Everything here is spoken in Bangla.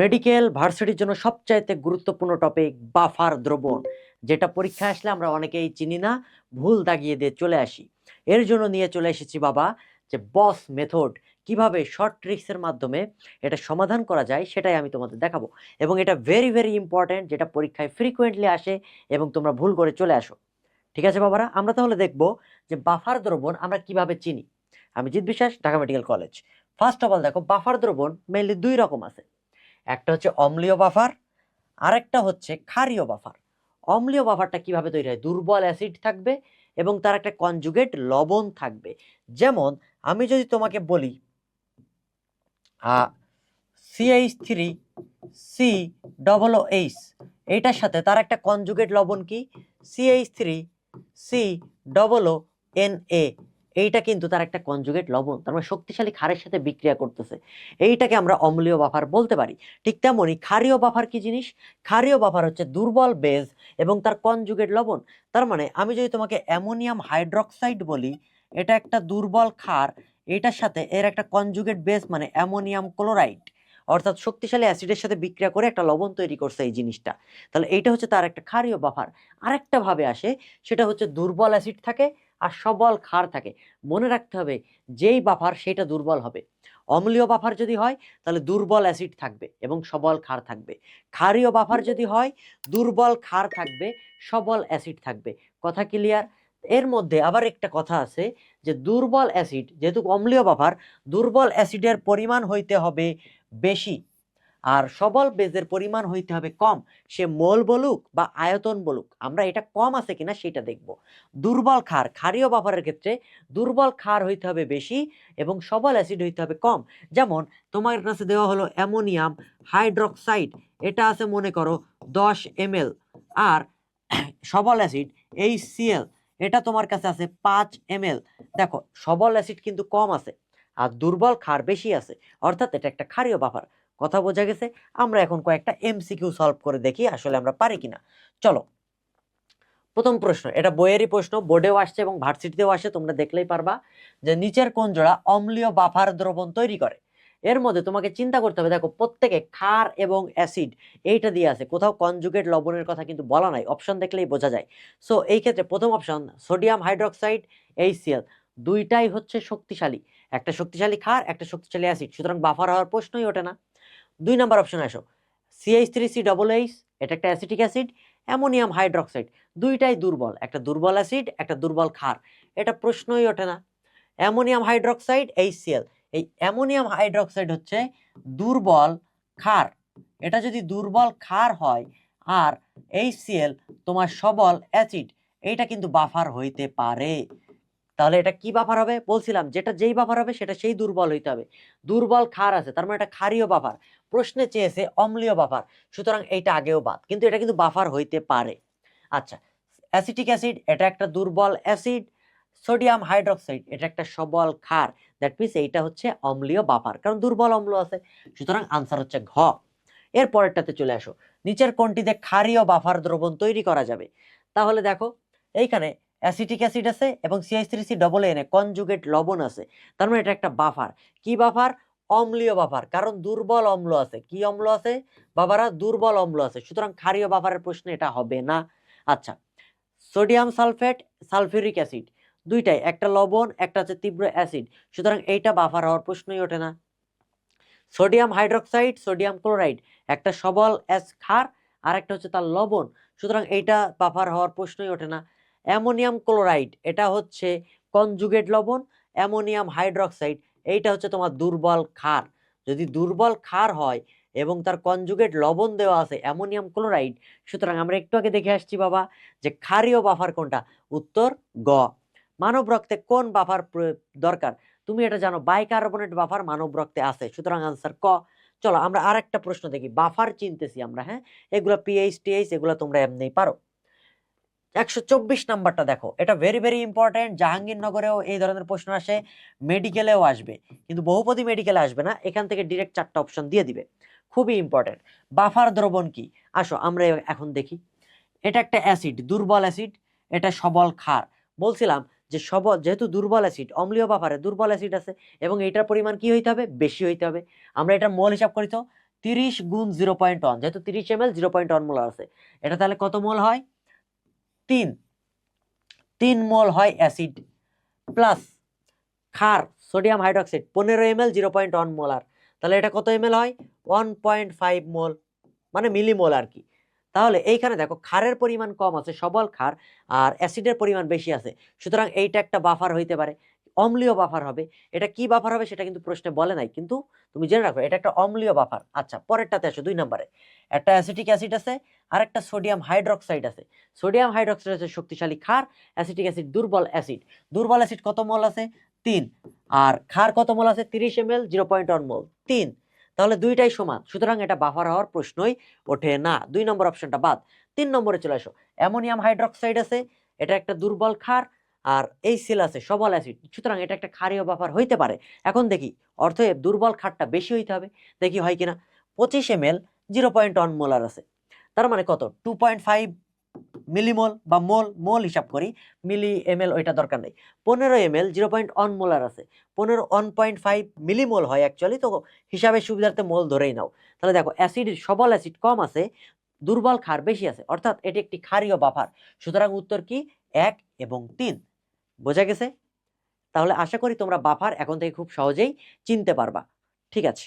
মেডিকেল, ভার্সিটির জন্য সবচাইতে গুরুত্বপূর্ণ টপিক বাফার দ্রবণ। যেটা পরীক্ষায় আসলে আমরা অনেকেই চিনি না, ভুল দাগিয়ে দিয়ে চলে আসি। এর জন্য নিয়ে চলে এসেছি বাবা, যে বস মেথড কীভাবে শর্ট ট্রিক্সের মাধ্যমে এটা সমাধান করা যায়, সেটাই আমি তোমাদের দেখাবো। এবং এটা ভেরি ভেরি ইম্পর্ট্যান্ট যেটা পরীক্ষায় ফ্রিকোয়েন্টলি আসে এবং তোমরা ভুল করে চলে আসো। ঠিক আছে বাবারা? আমরা তাহলে দেখব যে বাফার দ্রবণ আমরা কীভাবে চিনি। আমি Jeet Biswas, Dhaka medical college. First of all দেখো, বাফার দ্রবণ মেনলি দুই রকম আছে। একটা হচ্ছে অম্লীয় বাফার, আরেকটা হচ্ছে ক্ষারীয় বাফার। অম্লীয় বাফারটা কীভাবে তৈরি হয়? দুর্বল অ্যাসিড থাকবে এবং তার একটা কনজুগেট লবণ থাকবে। যেমন, আমি যদি তোমাকে বলি CH three C double H এইটার সাথে তার একটা কনজুগেট লবণ কি? CH three C double N A এইটা কিন্তু তার একটা কনজুগেট লবণ, তার মানে শক্তিশালী ক্ষারের সাথে বিক্রিয়া করতেছে। এইটাকে আমরা অম্লীয় বাফার বলতে পারি। ঠিক তেমনই ক্ষারীয় বাফার কি জিনিস? ক্ষারীয় বাফার হচ্ছে দুর্বল বেজ এবং তার কনজুগেট লবণ। তার মানে আমি যদি তোমাকে অ্যামোনিয়াম হাইড্রক্সাইড বলি, এটা একটা দুর্বল ক্ষার, এটার সাথে এর একটা কনজুগেট বেস মানে অ্যামোনিয়াম ক্লোরাইড, অর্থাৎ শক্তিশালী অ্যাসিডের সাথে বিক্রিয়া করে একটা লবণ তৈরি করছে এই জিনিসটা। তাহলে এইটা হচ্ছে তার একটা ক্ষারীয় বাফার। আরেকটা ভাবে আসে, সেটা হচ্ছে দুর্বল অ্যাসিড থাকে আর সবল ক্ষার থাকে। মনে রাখতে হবে, যেই বাফার সেটা দুর্বল হবে। অম্লীয় বাফার যদি হয়, তাহলে দুর্বল অ্যাসিড থাকবে এবং সবল ক্ষার থাকবে। ক্ষারীয় বাফার যদি হয়, দুর্বল ক্ষার থাকবে, সবল অ্যাসিড থাকবে। কথা ক্লিয়ার? এর মধ্যে আবার একটা কথা আছে যে, দুর্বল অ্যাসিড, যেহেতু অম্লীয় বাফার, দুর্বল অ্যাসিডের পরিমাণ হইতে হবে বেশি। আর সবল বেজের পরিমাণ হইতে হবে কম। সে মোল বলুক বা আয়তন বলুক, আমরা এটা কম আছে কিনা সেটা দেখব। দুর্বল ক্ষার, ক্ষারীয় বাফারের ক্ষেত্রে দুর্বল ক্ষার হইতে হবে বেশি এবং সবল অ্যাসিড হইতে হবে কম। যেমন, তোমার কাছে দেওয়া হলো অ্যামোনিয়াম হাইড্রক্সাইড, এটা আছে মনে করো দশ এম আর সবল অ্যাসিড এই সিএল এটা তোমার কাছে আছে পাঁচ এম দেখো, সবল অ্যাসিড কিন্তু কম আছে, আর দুর্বল ক্ষার বেশি আছে, অর্থাৎ এটা একটা ক্ষারীয় বাফার। কথা বোঝা গেছে। আমরা এখন কয়েকটা এমসিকিউ সলভ করে দেখি আসলে আমরা পারি কিনা। চলো। প্রথম প্রশ্ন, এটা বইয়েরই প্রশ্ন, বোর্ডেও আসছে এবং ভার্সিটিতেও আসে, তোমরা দেখলেই পারবা যে নিচের কোন জোড়া অম্লীয় বাফার দ্রবণ তৈরি করে। এর মধ্যে তোমাকে চিন্তা করতে হবে, দেখো প্রত্যেকে ক্ষার এবং অ্যাসিড, এইটা দিয়ে আছে। কোথাও কনজুগেট লবণের কথা কিন্তু বলা নাই, অপশন দেখলেই বোঝা যায়। সো এই ক্ষেত্রে প্রথম অপশন, সোডিয়াম হাইড্রক্সাইড এইচসিএল দুইটাই হচ্ছে শক্তিশালী। একটা শক্তিশালী ক্ষার, একটা শক্তিশালী অ্যাসিড। সুতরাং বাফার হওয়ার প্রশ্নই ওঠে না। দুই নাম্বার অপশন আসো। CH three C double H এটা একটা অ্যাসিটিক অ্যাসিড, অ্যামোনিয়াম হাইড্রক্সাইড, দুইটাই দুর্বল, একটা দুর্বল অ্যাসিড, একটা দুর্বল ক্ষার। এটা প্রশ্নই ওঠে না। অ্যামোনিয়াম হাইড্রক্সাইড এইচসিএল এই অ্যামোনিয়াম হাইড্রক্সাইড হচ্ছে দুর্বল ক্ষার। এটা যদি দুর্বল ক্ষার হয়, আর এইচসিএল তোমার সবল অ্যাসিড, এইটা কিন্তু বাফার হইতে পারে। তাহলে এটা কি বাফার হবে? বলছিলাম, যেটা যেই বাফার হবে, সেটা সেই দুর্বল হইতে হবে। দুর্বল ক্ষার আছে, তার মানে এটা ক্ষারীয় বাফার। প্রশ্নে চেয়েছে অম্লীয় বাফার, সুতরাং এইটা আগেও বাদ, কিন্তু এটা কিন্তু বাফার হইতে পারে। আচ্ছা অ্যাসিটিক অ্যাসিড, এটা একটা দুর্বল অ্যাসিড। সোডিয়াম হাইড্রক্সাইড, এটা একটা সবল ক্ষার দ্যাট মিনস এইটা হচ্ছে অম্লীয় বাফার, কারণ দুর্বল অম্ল আছে। সুতরাং আনসার হচ্ছে ঘ। এর পরেরটাতে চলে আসো। নিচের কোনটিতে ক্ষারীয় বাফার দ্রবণ তৈরি করা যাবে? তাহলে দেখো, এইখানে অ্যাসিটিক অ্যাসিড আছে এবং সিএইচ থ্রি সি ডবল এনে কনজুগেট লবণ আছে। তার মানে এটা একটা বাফার কি বাফার অম্লীয় বাফার কারণ দুর্বল অম্ল আছে। কি অম্ল আছে? বাবারা, দুর্বল অম্ল আছে। সুতরাং ক্ষারীয় বাফারের প্রশ্নে এটা হবে না। আচ্ছা সোডিয়াম সালফেট সালফিউরিক অ্যাসিড দুইটাই, একটা লবণ, একটা হচ্ছে তীব্র অ্যাসিড সুতরাং এইটা বাফার হওয়ার প্রশ্নই ওঠে না। সোডিয়াম হাইড্রক্সাইড সোডিয়াম ক্লোরাইড একটা সবল অ্যাস ক্ষার আর একটা হচ্ছে তার লবণ। সুতরাং এইটা বাফার হওয়ার প্রশ্নই ওঠে না। অ্যামোনিয়াম ক্লোরাইড, এটা হচ্ছে কনজুগেট লবণ, অ্যামোনিয়াম হাইড্রক্সাইড, এইটা হচ্ছে তোমার দুর্বল ক্ষার। যদি দুর্বল ক্ষার হয় এবং তার কনজুগেট লবণ দেওয়া আছে অ্যামোনিয়াম ক্লোরাইড, সুতরাং আমরা একটু আগে দেখে আসছি বাবা যে ক্ষারীয় বাফার কোনটা? উত্তর গ। মানব রক্তে কোন বাফার দরকার? তুমি এটা জানো, বাইকার্বনেট বাফার মানব রক্তে আছে, সুতরাং আনসার ক। চলো আমরা আর একটা প্রশ্ন দেখি, বাফার চিনতেছি আমরা হ্যাঁ? এগুলো পিএইচ টিএইচ এগুলো তোমরা এমনিই পারো। একশো চব্বিশ নাম্বারটা দেখো। এটা ভেরি ভেরি ইম্পর্টেন্ট জাহাঙ্গীরনগরেও এই ধরনের প্রশ্ন আসে মেডিকেলেও আসবে। কিন্তু বহুপদী মেডিকেলে আসবে না, এখান থেকে ডিরেক্ট চারটা অপশন দিয়ে দিবে। খুবই ইম্পর্টেন্ট বাফার দ্রবণ কি? আসো, আমরা এখন দেখি। এটা একটা অ্যাসিড দুর্বল অ্যাসিড এটা সবল ক্ষার। বলছিলাম যে সবল যেহেতু দুর্বল অ্যাসিড অম্লীয় বাফারে দুর্বল অ্যাসিড আছে, এবং এটার পরিমাণ কি হইতে হবে? বেশি হইতে হবে। আমরা এটার মোল হিসাব করি তো, তিরিশ গুণ জিরো পয়েন্ট ওয়ান যেহেতু তিরিশ M L zero point one mole আছে। এটা তাহলে কত মোল হয়? তিন। তিন মোল হয় অ্যাসিড প্লাস ক্ষার, সোডিয়াম হাইড্রক্সাইড, পনেরো M L zero point one molar তাহলে এটা কত এম হয়? ওয়ান পয়েন্ট ফাইভ মোল মানে মিলিমোল আর কি। তাহলে এইখানে দেখো খারের পরিমাণ কম আছে, সবল খার আর অ্যাসিডের পরিমাণ বেশি আছে। সুতরাং এইটা একটা বাফার হইতে পারে। অম্লীয় বাফার হবে। এটা কি বাফার হবে সেটা কিন্তু প্রশ্নে বলে নাই, কিন্তু তুমি জেনে রাখো, এটা একটা অম্লীয় বাফার আচ্ছা পরেরটাতে আসো দুই নম্বরে। একটা অ্যাসিটিক অ্যাসিড আছে আর একটা সোডিয়াম হাইড্রোক্সাইড আছে। সোডিয়াম হাইড্রোক্সাইড আছে শক্তিশালী ক্ষার অ্যাসিটিক অ্যাসিড দুর্বল অ্যাসিড দুর্বল অ্যাসিড কত মল আছে? তিন। আর ক্ষার কত মল আছে? তিরিশ M L zero point one mole. তিন। তাহলে দুইটাই সমান। সুতরাং এটা বাফার হওয়ার প্রশ্নই ওঠে না। দুই নম্বর অপশনটা বাদ। তিন নম্বরে চলে আসো। অ্যামোনিয়াম হাইড্রোক্সাইড আছে, এটা একটা দুর্বল ক্ষার আর এই সেল আছে, সবল অ্যাসিড সুতরাং এটা একটা ক্ষারীয় ব্যাপার হইতে পারে। এখন দেখি অর্থে দুর্বল ক্ষারটা বেশি হইতে হবে। দেখি হয় কিনা, পঁচিশ M L zero point one molar আছে। তার মানে কত? টু পয়েন্ট ফাইভ মিলিমোল বা মোল মোল হিসাব করি মিলি এম এল ওইটা দরকার নেই। পনেরো M L zero point one molar আছে। পনেরো ওয়ান পয়েন্ট ফাইভ মিলিমোল হয় অ্যাকচুয়ালি তো হিসাবে সুবিধার্থে মোল ধরেই নাও। তাহলে দেখো অ্যাসিড সবল অ্যাসিড কম আছে, দুর্বল ক্ষার বেশি আছে। অর্থাৎ এটি একটি ক্ষারীয় বাফার সুতরাং উত্তর কি? এক এবং তিন। বোঝা গেছে? তাহলে আশা করি তোমরা বাফার এখন থেকে খুব সহজেই চিনতে পারবা। ঠিক আছে।